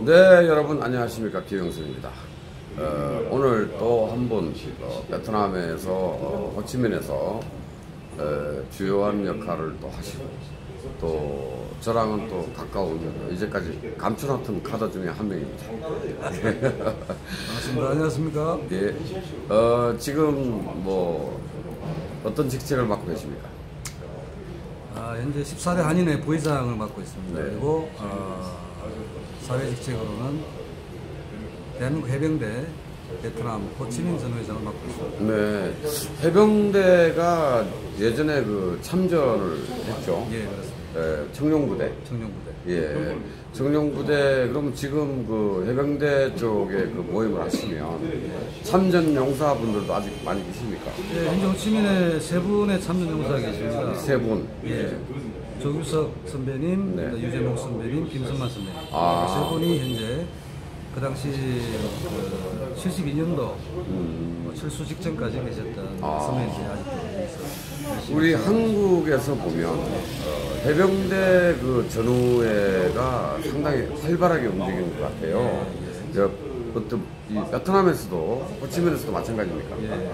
네, 여러분 안녕하십니까 김영수입니다. 어, 오늘 또 한번 어, 베트남에서 어, 호치민에서 어, 주요한 역할을 또 하시고 또 저랑은 또 가까운 이제까지 감춰놨던 카드 중에 한 명입니다. 반갑습니다. 안녕하십니까? 예, 어, 지금 뭐 어떤 직책을 맡고 계십니까? 아, 현재 14대 한인회 부회장을 맡고 있습니다. 네. 그리고 어, 사회 직책으로는 대한민국 해병대 베트남 호치민 전후회장을 맡고 있습니다. 네, 해병대가 예전에 그 참전을 했죠. 예, 그렇습니다. 예, 청룡부대. 청룡부대. 예. 청룡부대, 그럼 지금 그 해병대 쪽에 그 모임을 하시면 참전 용사분들도 아직 많이 계십니까? 예, 현재 호치민에 세 분의 참전 용사가 계십니다. 세 분. 예. 조규석 선배님, 네. 유재목 선배님, 김선만 선배님. 아. 세 분이 현재 그 당시 그 72년도 철수 직전까지 계셨던 음. 아. 선배님들이 아직도. 우리 한국에서 보면 어, 해병대 그 전후회가 상당히 활발하게 움직이는 것 같아요. 저, 어떤 이 베트남에서도 호치민에서도 마찬가지입니까? 예.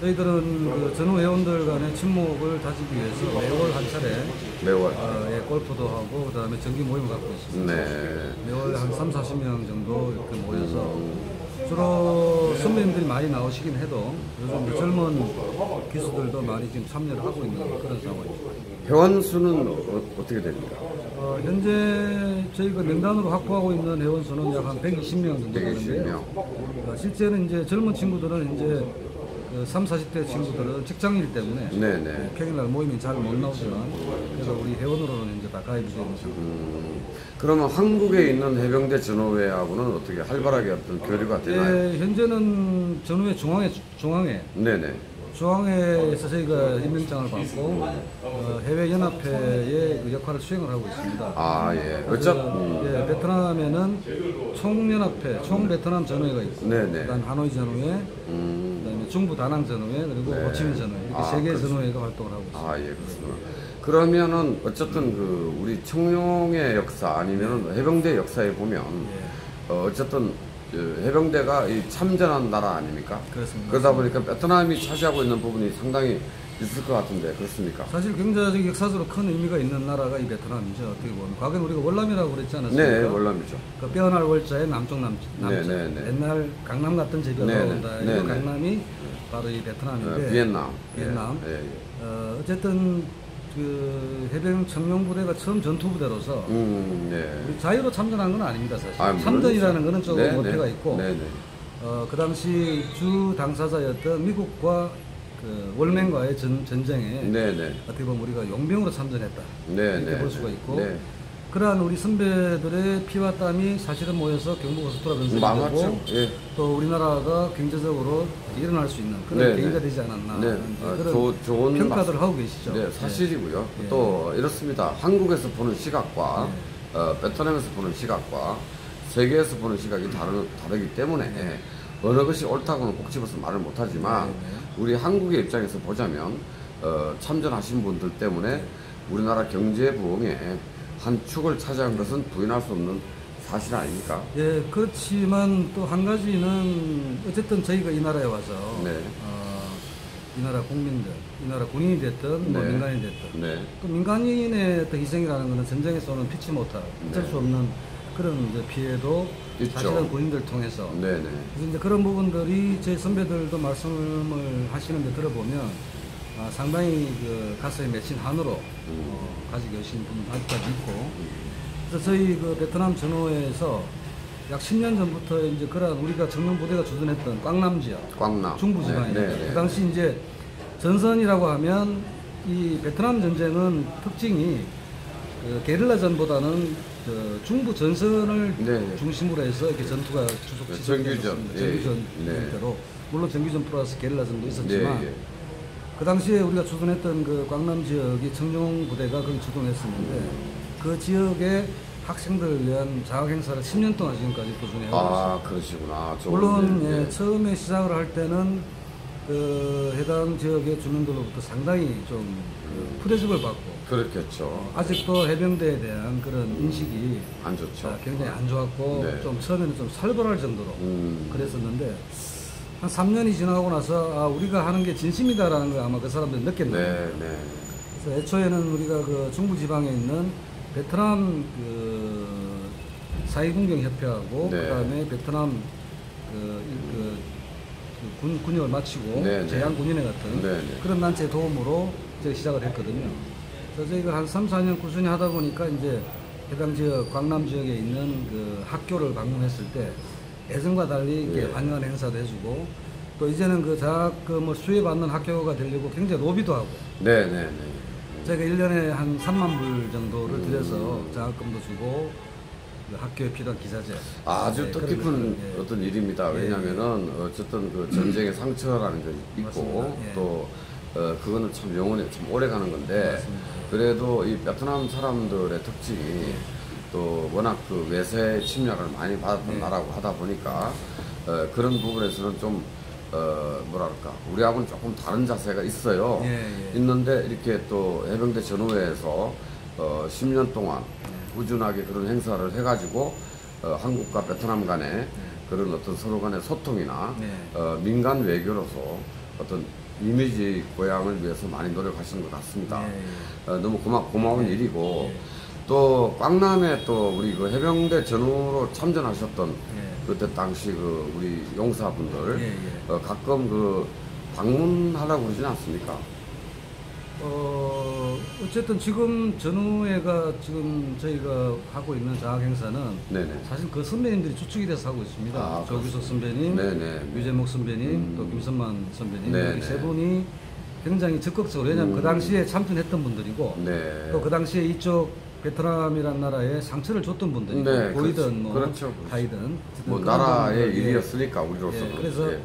저희들은 그 전후 회원들 간의 친목을 다지기 위해서 매월 한 차례 매월. 어, 예, 골프도 하고 그다음에 정기 모임을 갖고 있습니다. 네. 매월 한 3, 40명 정도 이렇게 모여서 주로 선배님들이 많이 나오시긴 해도 요즘 젊은 기수들도 많이 지금 참여를 하고 있는 그런 상황입니다. 회원 수는 어, 어떻게 됩니까? 어, 현재 저희가 명단으로 확보하고 있는 회원 수는 약 한 120명 정도 120 되는데요. 명. 어, 실제는 이제 젊은 친구들은 이제 그 3, 40대 친구들은 직장인이기 때문에 네네. 평일날 모임이 잘못 나오지만 그래서 우리 회원으로는 이제 다 가입이 되는 상황. 음, 그러면 한국에 있는 해병대 전후회하고는 어떻게 활발하게 어떤 교류가 되나요? 예, 현재는 전후에 중앙에 중앙에 네네. 중앙회에서 저희가 임명장을 받고 어, 해외 연합회의 그 역할을 수행을 하고 있습니다. 아, 예. 그래서, 어차, 음, 예, 베트남에는 총연합회, 총베트남 전후회가 있고, 네네. 그다음 하노이 전후회, 음, 중부 다낭 전후회, 그리고 네. 호치민 전후회 이렇게 아, 세 개의 그렇습니다. 전후회가 활동을 하고 있습니다. 아, 예, 그렇구나. 그러면은, 어쨌든 그, 우리 청룡의 역사 아니면은 해병대 역사에 보면, 예, 어, 어쨌든, 그 해병대가 이 참전한 나라 아닙니까? 그렇습니다. 그러다 보니까 베트남이 차지하고 있는 부분이 상당히 있을 것 같은데, 그렇습니까? 사실 굉장히 역사적으로 큰 의미가 있는 나라가 이 베트남이죠. 어떻게 보면 과거에 우리가 월남이라고 그랬지 않았습니까? 네, 월남이죠. 그 뼈날 월자의 남쪽 남, 남자. 네, 네, 네. 옛날 강남 같은 제비가 네, 네. 나온다. 네, 이 네. 강남이 바로 이 어, 베트남인데. 비엔남. 비엔남. 예, 예. 어, 어쨌든 그 해병 청룡 부대가 처음 전투 부대로서 음, 예. 우리 자유로 참전한 건 아닙니다 사실. 아. 참전이라는 거는 조금 네, 모태가 네. 있고 네, 네. 어, 그 당시 주 당사자였던 미국과 그 월맹과의 전, 전쟁에 네, 네. 어떻게 보면 우리가 용병으로 참전했다. 네, 이렇게 네. 볼 수가 있고 네. 그러한 우리 선배들의 피와 땀이 사실은 모여서 변성이 많았죠. 되고 예. 또 우리나라가 경제적으로 일어날 수 있는 그런 네, 계기가 네. 되지 않았나 네. 아, 그런 조- 좋은 평가들을 하고 계시죠. 네, 사실이고요. 예. 또 이렇습니다. 한국에서 보는 시각과 네. 어, 베트남에서 보는 시각과 세계에서 보는 시각이 다르, 다르기 때문에 어느 것이 옳다고는 꼭 집어서 말을 못하지만 네, 네. 우리 한국의 입장에서 보자면 어, 참전하신 분들 때문에 우리나라 경제 부흥에 한 축을 차지한 것은 부인할 수 없는 사실 아닙니까? 예, 그렇지만 또 한 가지는 어쨌든 저희가 이 나라에 와서 네. 어, 이 나라 국민들, 이 나라 군인이 됐든 뭐 네. 민간인이 됐든 네. 또 민간인의 희생이라는 것은 전쟁에서는 피치 못할 어쩔 네. 수 없는 그런 이제 피해도 있죠. 사실은 군인들 통해서 네, 네. 그래서 이제 그런 부분들이 제 선배들도 말씀을 하시는데 들어보면 아, 상당히 그 가슴에 맺힌 한으로 어, 가지고 계신 분은 아직까지 있고 그래서 저희 그 베트남 전후회에서 약 10년 전부터 이제 그런 우리가 청년 부대가 주둔했던 꽝남 지역 광남. 중부 지방에 네, 네, 네. 그 당시 이제 전선이라고 하면 이 베트남 전쟁은 특징이 그 게릴라전보다는 그 중부 전선을 네, 네. 중심으로 해서 이렇게 전투가 주속 네, 지속되었습니다. 정규전. 예, 정규전 네. 형태로 물론 정규전 플러스 게릴라전도 있었지만 네, 예. 그 당시에 우리가 주둔했던 그 광남 지역이 청룡 부대가 거기 주둔했었는데 그 지역의 학생들을 위한 장학 행사를 10년 동안 지금까지 꾸준히 하고 있습니다. 아, 그러시구나. 물론 일. 예, 예. 처음에 시작을 할 때는 그 해당 지역의 주민들로부터 상당히 좀 그, 프레즘을 받고 그렇겠죠. 아직도 해병대에 대한 그런 인식이 안 좋죠. 아, 굉장히 안 좋았고 네. 좀 처음에는 좀 살벌할 정도로 음. 그랬었는데 한 3년이 지나고 나서 아, 우리가 하는 게 진심이다라는 걸 아마 그 사람들이 느꼈나 봐요. 네, 네. 그래서 애초에는 우리가 그 중부 지방에 있는 베트남 그 사회군경 협회하고 네. 그다음에 베트남 그, 그 군, 군역을 마치고 네, 네. 제한 군인회 같은 네, 네. 그런 단체 도움으로 저희 시작을 했거든요. 그래서 저희가 한 3, 4년 꾸준히 하다 보니까 이제 해당 지역 광남 지역에 있는 그 학교를 방문했을 때 예전과 달리 이렇게 네. 환영하는 행사도 해주고 또 이제는 그 장학 그뭐 수혜받는 학교가 되려고 굉장히 로비도 하고 네, 네, 네. 저희가 1년에 한 3만 불 정도를 음. 들여서 장학금도 주고 그 학교에 필요한 기자재 아주 네, 뜻깊은 예. 어떤 일입니다. 예. 왜냐하면은 어쨌든 그 전쟁의 상처라는 게 있고. 예. 또 어, 그거는 참 영원히 참 오래 가는 건데 맞습니다. 그래도 이 베트남 사람들의 특징이 예. 또 워낙 그 외세 침략을 많이 받았던 예. 나라고 하다 보니까 어, 그런 부분에서는 좀 어, 뭐랄까 우리하고는 조금 다른 자세가 있어요. 예, 예. 있는데 이렇게 또 해병대 전후회에서 어, 10년 동안 예. 꾸준하게 그런 행사를 해가지고 어, 한국과 베트남 간의 그런 어떤 서로 간의 소통이나 네. 어, 민간 외교로서 어떤 이미지 고양을 위해서 많이 노력하시는 것 같습니다. 예, 예. 어, 너무 고마, 고마운 네. 일이고 네. 또 꽝남에 또 우리 그 해병대 전후로 참전하셨던 예. 그때 당시 그 우리 용사분들. 어, 가끔 그 방문하려고 그러진 않습니까? 어, 어쨌든 지금 전후회가 지금 저희가 하고 있는 장학 행사는 네네. 사실 그 선배님들이 주축이 돼서 하고 있습니다. 아, 조규석 선배님, 네네. 유재목 선배님, 음. 또 김선만 선배님 네네. 이렇게 세 분이 굉장히 적극적으로 왜냐하면 그 음. 당시에 참전했던 분들이고 네. 또그 당시에 이쪽 베트남이란 나라에 상처를 줬던 분들이 네, 보이든 그렇죠. 뭐 그렇죠. 어쨌든 뭐 나라의. 일이었으니까 우리로서 예, 는 그래서 예.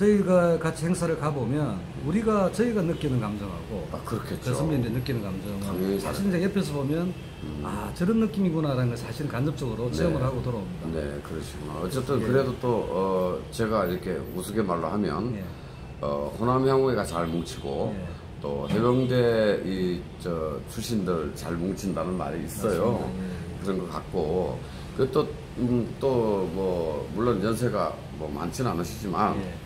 저희가 같이 행사를 가보면 우리가 저희가 느끼는 감정하고 아, 그렇겠죠. 그 선배님들 느끼는 감정은 당연히 사실 이제 옆에서 보면 아 저런 느낌이구나라는 걸 사실 간접적으로 체험을 네. 하고 돌아옵니다. 네, 그러시구나. 어쨌든 예. 그래도 또 어, 제가 이렇게 우스갯말로 하면 예. 어, 호남 향후회가 잘 뭉치고 예. 또 해병대 이저 출신들 잘 뭉친다는 말이 있어요. 예. 그런 것 같고 그또또뭐 물론 연세가 뭐 많지는 않으시지만 예.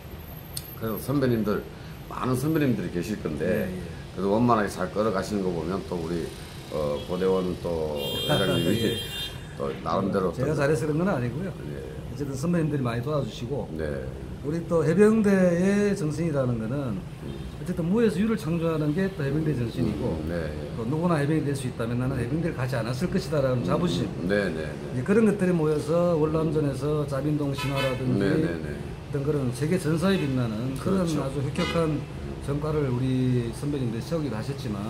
그래서 선배님들 많은 선배님들이 계실 건데 예, 예. 그래도 원만하게 잘 끌어가시는 거 보면 또 우리 어, 고대원 또 회장님이 예. 또 나름대로 제가 또- 잘해서 그런 건 아니고요. 예. 어쨌든 선배님들이 많이 도와주시고 네. 우리 또 해병대의 정신이라는 거는 어쨌든 무에서 유를 창조하는 게 또 해병대 정신이고 네. 또 누구나 해병이 될 수 있다면 나는 해병대를 가지 않았을 것이다라는 자부심 네, 네, 이제 그런 것들이 모여서 월남전에서 자빈동 신화라든지 네, 네, 네. 어떤 그런 세계 전사에 빛나는 그런 그렇죠. 아주 혁혁한 성과를 우리 선배님들이 세우기도 하셨지만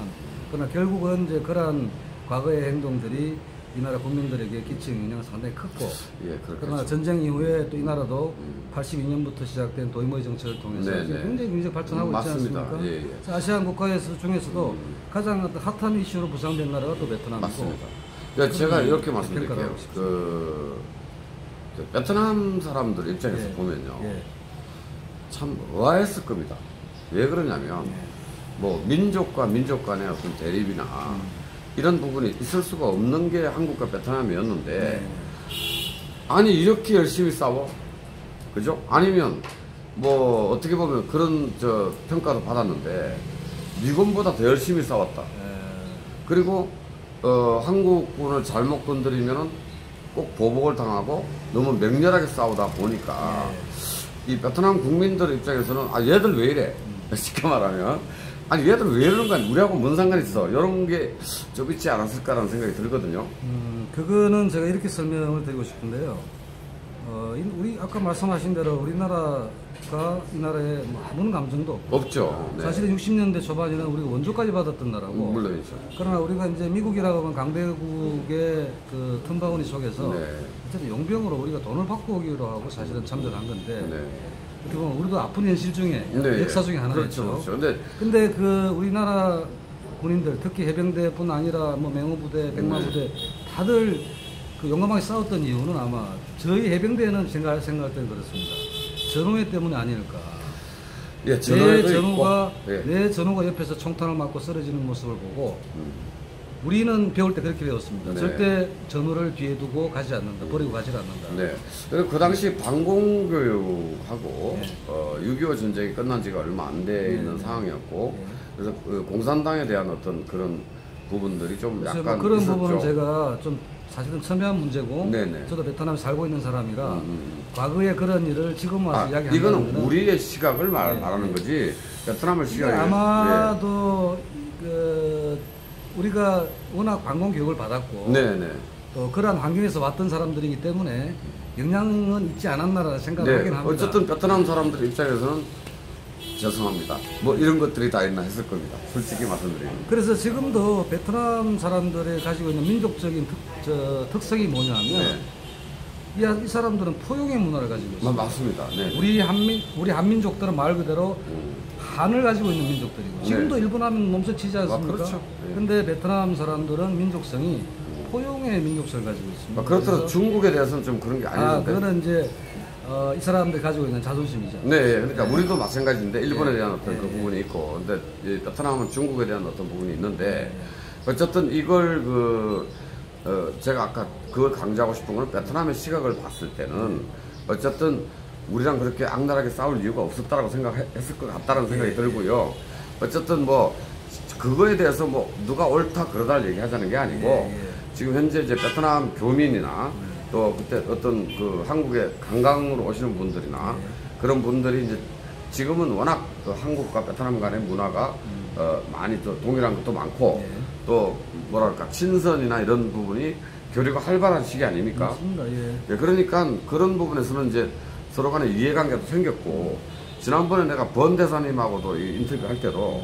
그러나 결국은 이제 그러한 과거의 행동들이 이 나라 국민들에게 끼친 영향은 상당히 컸고 예, 그러나. 전쟁 이후에 또 이 나라도 음. 82년부터 시작된 도이모의 정책을 통해서 네, 네. 굉장히 굉장히 발전하고 있지 맞습니다. 않습니까? 예, 예. 아시안 국가에서 중에서도 음. 가장 핫한 이슈로 부상된 나라가 또 베트남이고. 그러니까 제가 이렇게 말씀드릴게요. 그 베트남 사람들 입장에서 예. 보면요. 예. 참 의아했을 겁니다. 왜 그러냐면, 예. 뭐, 민족과 민족 간의 어떤 대립이나 음. 이런 부분이 있을 수가 없는 게 한국과 베트남이었는데, 네. 아니, 이렇게 열심히 싸워? 그죠? 아니면, 뭐, 어떻게 보면 그런 저 평가도 받았는데, 미군보다 더 열심히 싸웠다. 예. 그리고 어, 한국군을 잘못 건드리면은 꼭 보복을 당하고 너무 맹렬하게 싸우다 보니까 이 베트남 국민들 입장에서는 아 얘들 왜 이래? 쉽게 말하면. 아니 얘들 왜 이러는 거야? 우리하고 뭔 상관 있어? 이런 게 좀 있지 않았을까라는 생각이 들거든요. 음, 그거는 제가 이렇게 설명을 드리고 싶은데요. 어, 이- 우리 아까 말씀하신 대로 우리나라가 이 나라에 뭐 아무런 감정도 없고 없죠 네. 사실은 60년대 초반에는 우리가 원조까지 받았던 나라고 물론이죠 그러나 우리가 이제 미국이라고 하면 강대국의 그 틈바구니 속에서 네. 어쨌든 용병으로 우리가 돈을 받고 오기로 하고 사실은 참전한 건데 네. 어떻게 보면 우리도 아픈 현실 중에 네. 역사 중에 하나였죠. 그렇죠, 그렇죠. 근데 근데 그 우리나라 군인들 특히 해병대뿐 아니라 뭐 맹호부대, 네. 백마부대 다들 그 용감하게 싸웠던 이유는 아마 저희 해병대는 생각 생각할 때는 그렇습니다. 전후회 때문이 아닐까. 예, 내 전우가. 예. 내 전우가 옆에서 총탄을 맞고 쓰러지는 모습을 보고 음. 우리는 배울 때 그렇게 배웠습니다. 네. 절대 전우를 뒤에 두고 가지 않는다. 버리고 가지 않는다. 네. 그리고 그 당시 방공교육하고 네. 어, 6.25 전쟁이 끝난 지가 얼마 안 돼 있는 네. 상황이었고 네. 그래서 그 공산당에 대한 어떤 그런 부분들이 좀 그래서 약간 뭐 그런 있었죠. 부분은 제가 좀 사실은 첨예한 문제고 네네. 저도 베트남에 살고 있는 사람이라 음, 음. 과거에 그런 일을 지금 와서 아, 이야기한다는 이거는 거는 우리의 시각을 말, 네. 말하는 거지 베트남을 시각에 아마도 그 우리가 워낙 관공 교육을 받았고 네, 네. 또 그러한 환경에서 왔던 사람들이기 때문에 영향은 있지 않았나라는 생각을 네. 하긴 합니다. 어쨌든 베트남 사람들 입장에서는 죄송합니다. 뭐 이런 것들이 다 있나 했을 겁니다. 솔직히 말씀드리면. 그래서 지금도 베트남 사람들이 가지고 있는 민족적인 특, 저, 특성이 뭐냐면 네. 이, 이 사람들은 포용의 문화를 가지고 마- 있어요. 맞습니다. 네. 우리 한민 우리 한민족들은 말 그대로 음. 한을 가지고 있는 민족들이고 지금도 네. 일본 하면 몸서치지 않습니까? 아, 그렇죠. 네. 근데 베트남 사람들은 민족성이 포용의 민족성을 가지고 있습니다. 아, 그렇더라도 중국에 대해서는 좀 그런 게 아, 아니던데. 그거는 이제 어, 이 사람들이 가지고 있는 자존심이죠. 네, 예. 그러니까 우리도 마찬가지인데 일본에 네. 대한 어떤 그 네. 부분이 있고, 근데 이 베트남은 중국에 대한 어떤 부분이 있는데 네. 어쨌든 이걸 그 어, 제가 아까 그걸 강조하고 싶은 건 베트남의 시각을 봤을 때는 어쨌든 우리랑 그렇게 악랄하게 싸울 이유가 없었다라고 생각했을 것 같다는 생각이 네. 들고요. 어쨌든 뭐 그거에 대해서 뭐 누가 옳다 그러다 얘기하자는 게 아니고 예, 예. 지금 현재 이제 베트남 교민이나 또 그때 어떤 그 한국에 관광으로 오시는 분들이나 예. 그런 분들이 이제 지금은 워낙 그 한국과 베트남 간의 문화가 어, 많이 또 동일한 것도 많고 예. 또 뭐랄까 친선이나 이런 부분이 교류가 활발한 시기 아닙니까? 맞습니다. 예. 예, 그러니까 그런 부분에서는 이제 서로 간에 이해관계도 생겼고 지난번에 내가 번 대사님하고도 이 인터뷰 할 때도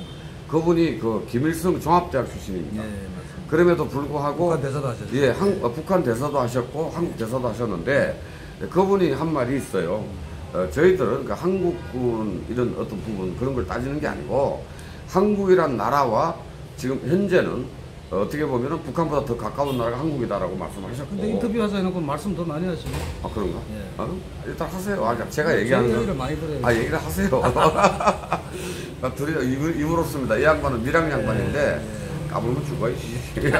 그분이 그 김일성 종합대학 예, 출신입니다. 맞습니다. 그럼에도 불구하고 북한 대사도 하셨죠. 예, 한, 어, 북한 대사도 하셨고 한국 대사도 하셨는데 예, 그분이 한 말이 있어요. 어, 저희들은 그 한국군 이런 어떤 부분 그런 걸 따지는 게 아니고 한국이란 나라와 지금 현재는 어떻게 보면 북한보다 더 가까운 나라가 한국이다라고 말씀하셨고. 근데 인터뷰 하자 해놓고 말씀 더 많이 하시네. 아 그런가? 예. 어? 일단 하세요. 아, 제가 얘기하는. 얘기를 많이 들어요. 아 얘기를 하세요. 아, 둘이 입을, 입으로습니다. 이 양반은 밀양 양반인데 까불면 죽어. 이씨. 예.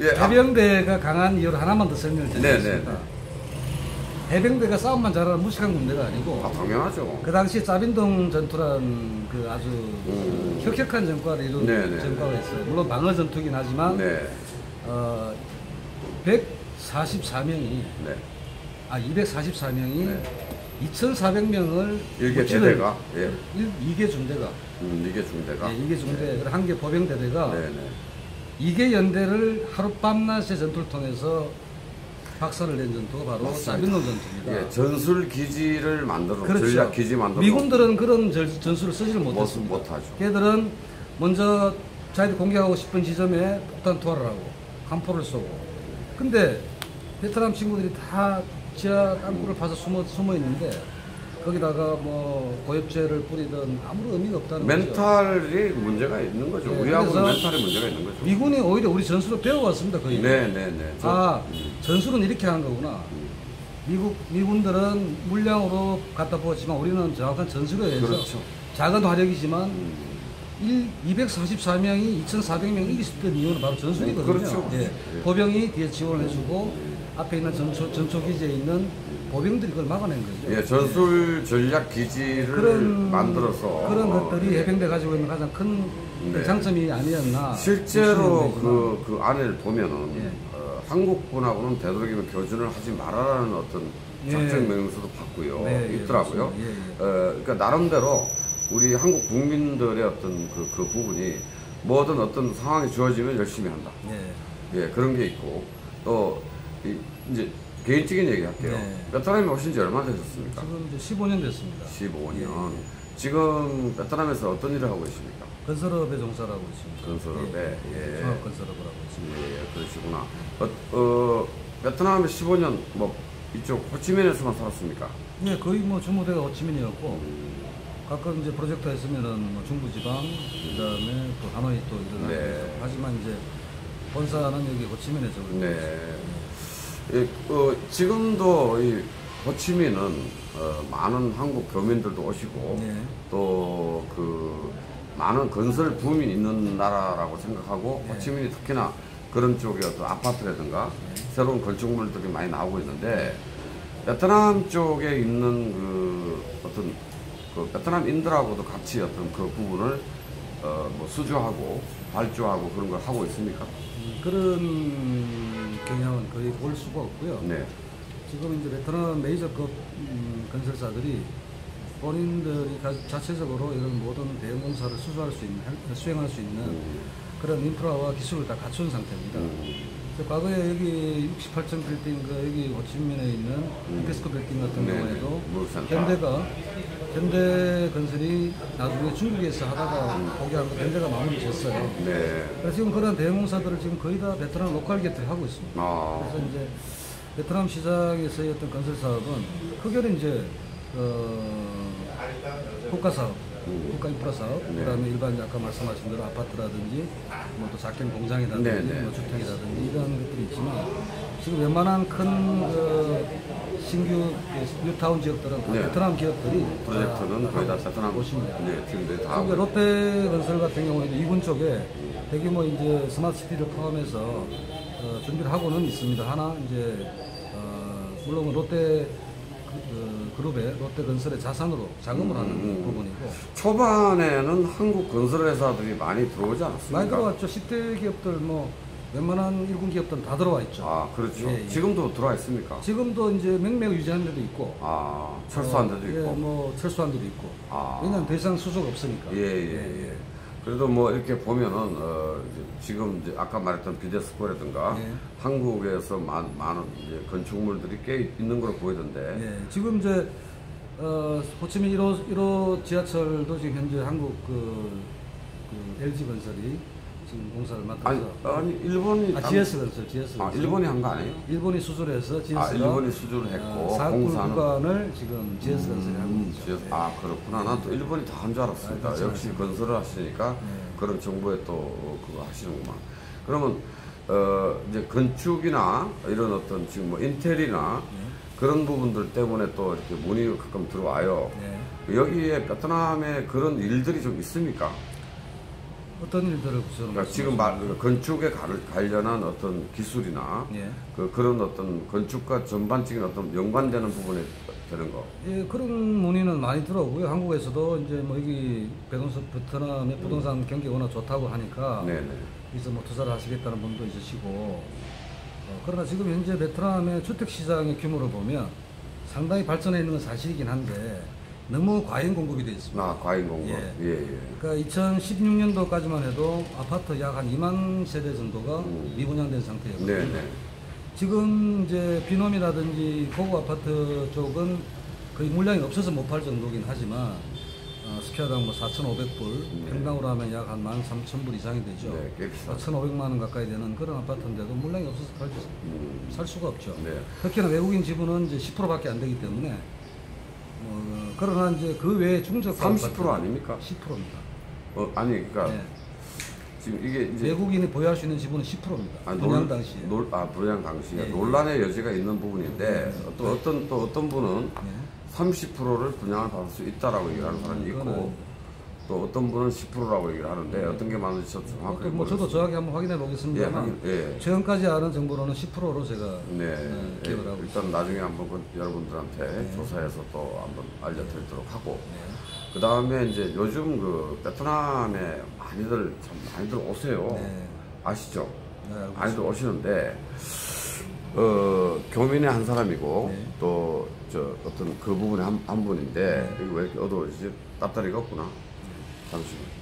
예. 아, 해병대가 강한 이유를 하나만 더 설명을 네, 드리겠습니다. 네, 해병대가 싸움만 잘하는 무식한 군대가 아니고 아 당연하죠. 그 당시 짜빈동 전투란 그 아주 음. 혁혁한 전과를 이룬 네, 네, 전과가 있어요. 물론 방어 전투긴 하지만 네, 어, 144명이 네. 아 244명이 네. 2,400명을 일개 대대가 예, 이개 중대가 음, 이게 중대가. 예, 이게 중대 한개 보병대대가 네, 네. 이개 연대를 하루 밤낮의 전투를 통해서 박살을 낸 전투가 바로. 짜빈동 전투입니다. 예, 전술 기지를 만들어 그렇죠. 전략 기지 만들어. 미군들은 그런 전, 전술을 쓰지를 못, 못했습니다. 못 하죠. 걔들은 먼저 자기들 공격하고 싶은 지점에 폭탄 투하를 하고 함포를 쏘고 근데 베트남 친구들이 다 지하 땅굴을 파서 숨어, 숨어 있는데 거기다가 뭐 고엽제를 뿌리든 아무런 의미가 없다는 거죠. 멘탈이 문제가 있는 거죠. 네, 우리하고는 멘탈이 문제가 있는 거죠. 미군이 오히려 우리 전술을 배워왔습니다 거의. 네, 네, 네. 저- 아 음. 전술은 이렇게 하는 거구나. 미국 미군들은 물량으로 갖다 부었지만 우리는 정확한 전술에 의해서 그렇죠. 작은 화력이지만 일 244명이 2,400명 이길 수 있던 이유는 바로 전술이거든요. 그렇죠. 예. 예. 보병이 뒤에 지원을 해주고 앞에 있는 전초, 전초 기지에 있는 보병들이 그걸 막아낸 거죠. 예, 전술 전략 기지를 그런 만들어서 그런 것들이 예. 해병대 가지고 있는 가장 큰 네. 장점이 아니었나. 실제로. 그, 그 안을 보면은 예. 어, 한국군하고는 되도록이면 교전을 하지 말아라는 어떤 예. 작전 명령서도 받고요 네, 예, 있더라고요. 어, 그러니까 나름대로 우리 한국 국민들의 어떤 그, 그 부분이 뭐든 어떤 상황이 주어지면 열심히 한다. 예. 예, 그런 게 있고 또 이, 이제 개인적인 얘기 할게요. 네. 베트남에 오신 지 얼마나 되셨습니까? 지금 이제 15년 됐습니다. 15년. 예. 지금 베트남에서 어떤 일을 하고 계십니까? 건설업에 종사를 하고 있습니다. 건설업에, 예. 종합 건설업을 하고 있습니다. 예, 그러시구나. 어, 어, 베트남에 15년, 뭐, 이쪽 호치민에서만 살았습니까? 예, 거의 뭐 주무대가 호치민이었고 가끔 이제 프로젝트 했으면은 뭐 중부지방 그 다음에 또 하노이 또 이런 네. 하지만 이제 본사는 여기 호치민에서 네. 예, 어, 지금도 이 호치민은 어, 많은 한국 교민들도 오시고 네. 또그 많은 건설 붐이 있는 나라라고 생각하고 네. 호치민이 특히나 그런 쪽에 어떤 아파트라든가 새로운 건축물들이 많이 나오고 있는데 베트남 쪽에 있는 그 어떤 그 베트남인들하고도 같이 어떤 그 부분을 어, 뭐 수주하고 발주하고 그런 걸 하고 있습니까? 음, 그런 경향은 거의 볼 수가 없고요. 네. 지금 이제 베트남 메이저급 음, 건설사들이 본인들이 가- 자체적으로 이런 모든 대형 공사를 수주할 수 있는, 할- 수행할 수 있는 음, 그런 인프라와 기술을 다 갖춘 상태입니다. 음, 과거에 여기 68층 빌딩, 그 여기 호치민에 있는 피스코 빌딩 같은 음. 네네. 경우에도 물센터. 현대가 현대 건설이 나중에 중국에서 하다가 포기하고 현대가 마무리 졌어요. 네. 그래서 지금 그런 대형 공사들을 지금 거의 다 베트남 로컬 게트에 하고 있습니다. 아, 그래서 이제 베트남 시장에서의 어떤 건설 사업은 크게는 이제 어, 국가 사업, 국가 인프라 사업, 네. 그다음에 일반 아까 말씀하신 대로 아파트라든지 뭐 또 작게는 공장이라든지 네, 네. 뭐 주택이라든지 이런 것들이 있지만 지금 웬만한 큰 그 신규 그 뉴타운 지역들은 다 네. 베트남 기업들이 프로젝트는 거의 다 베트남 곳입니다. 네, 팀들이 다 하고 롯데 건설 같은 경우에도 이군 쪽에 대규모 이제 스마트시티를 포함해서 어, 준비를 하고는 있습니다. 하나 이제 어, 물론 롯데 그, 그, 룹의 롯데 건설의 자산으로 자금을 하는 음. 부분이고 초반에는 한국 건설 회사들이 많이 들어오지 않았습니까? 많이 들어왔죠. 10대 기업들 뭐 웬만한 일군 기업들은 다 들어와 있죠. 아, 그렇죠. 예, 예. 지금도 들어와 있습니까? 지금도 이제 맹맥 유지하는 데도 있고 아, 철수한 데도 어, 있고. 예, 뭐 철수한 데도 있고 아. 왜냐하면 더 이상 수주가 없으니까 예, 예, 예. 그래도 뭐 이렇게 보면은, 어, 지금 이제 아까 말했던 비데스코라든가 예. 한국에서 많, 많은 이제 건축물들이 꽤 있는 걸로 보이던데. 예, 지금 이제 어, 호치민 1호, 1호 지하철도 지금 현재 한국 그, 그 LG 건설이 지금 공사를 아니, 맡아서 아니, 일본이. 아, 한- GS 건설, GS 아, 건설. 일본이 한 거 아니에요? 일본이 수주를 해서 GS가 아, 일본이 수주를 했고, 사구 공사는. 구간을 지금 GS 건설이 하고 음, 있죠. 지금- 아 그렇구나. 난 또 일본이 다 한 줄 알았습니다. 아, 그렇지 역시 건설을 하시니까 네. 그런 정보에 또 그거 하시는구만. 그러면 어 이제 건축이나 이런 어떤 지금 뭐 인테리나 네. 그런 부분들 때문에 또 이렇게 문의 가끔 들어와요. 네. 여기에 베트남에 그런 일들이 좀 있습니까? 어떤 일들을 구체로 그러니까 지금 말 건축에 가- 관련한 어떤 기술이나 예. 그 그런 어떤 건축과 전반적인 어떤 연관되는 부분에 되는 거. 예, 그런 문의는 많이 들어오고요. 한국에서도 이제 뭐 여기 베트남, 베트남의 부동산 경기가 워낙 좋다고 하니까 네네. 여기서 뭐 투자를 하시겠다는 분도 있으시고 어, 그러나 지금 현재 베트남의 주택 시장의 규모를 보면 상당히 발전해 있는 건 사실이긴 한데 너무 과잉 공급이 되어 있습니다. 아 과잉 공급. 예. 예 예. 그러니까 2016년도까지만 해도 아파트 약 한 2만 세대 정도가 음. 미분양된 상태였거든요. 네 네. 지금 이제 비놈이라든지 고급 아파트 쪽은 거의 물량이 없어서 못 팔 정도긴 하지만 어, 스퀘어당 뭐 4,500불, 네. 평당으로 하면 약 한 13,000불 이상이 되죠. 네, 꽤 비싸. 1,500만 원 가까이 되는 그런 아파트인데도 물량이 없어서 팔, 음. 살 수가 없죠. 네. 특히나 외국인 지분은 이제 10%밖에 안 되기 때문에 뭐, 어, 그러나 이제 그 외에 중저가 30% 아닙니까? 10%입니다. 어, 아니, 그러니까 네. 지금 이게 이제 외국인이 보유할 수 있는 지분은 10%입니다. 아, 분양. 놀, 아, 분양 당시에 예, 예. 논란의 여지가 있는 부분인데 네. 또 어떤 또 어떤 분은 네. 30%를 분양을 받을 수 있다라고 얘기를 하는 사람이 있고 그거는- 또 어떤 분은 10%라고 얘기를 하는데 어떤 게 맞는지 저 정확하게 뭐 저도 모르겠습니다. 정확히 한번 확인해 예, 보겠습니다만 하긴, 예. 최근까지 아는 정보로는 10%로 제가 네, 어, 예, 기억을 하고 일단 나중에 한번 그 여러분들한테 네. 조사해서 또 한번 알려드리도록 하고 그 다음에 이제 요즘 그 베트남에 많이들 참 많이들 오세요. 네. 아시죠? 네, 알고 많이들 오시는데 어 교민의 한 사람이고 네. 또저 어떤 그 부분의 한, 한 분인데 여기 왜 이렇게 어두워지지? 따따리가 없구나. 잠시만.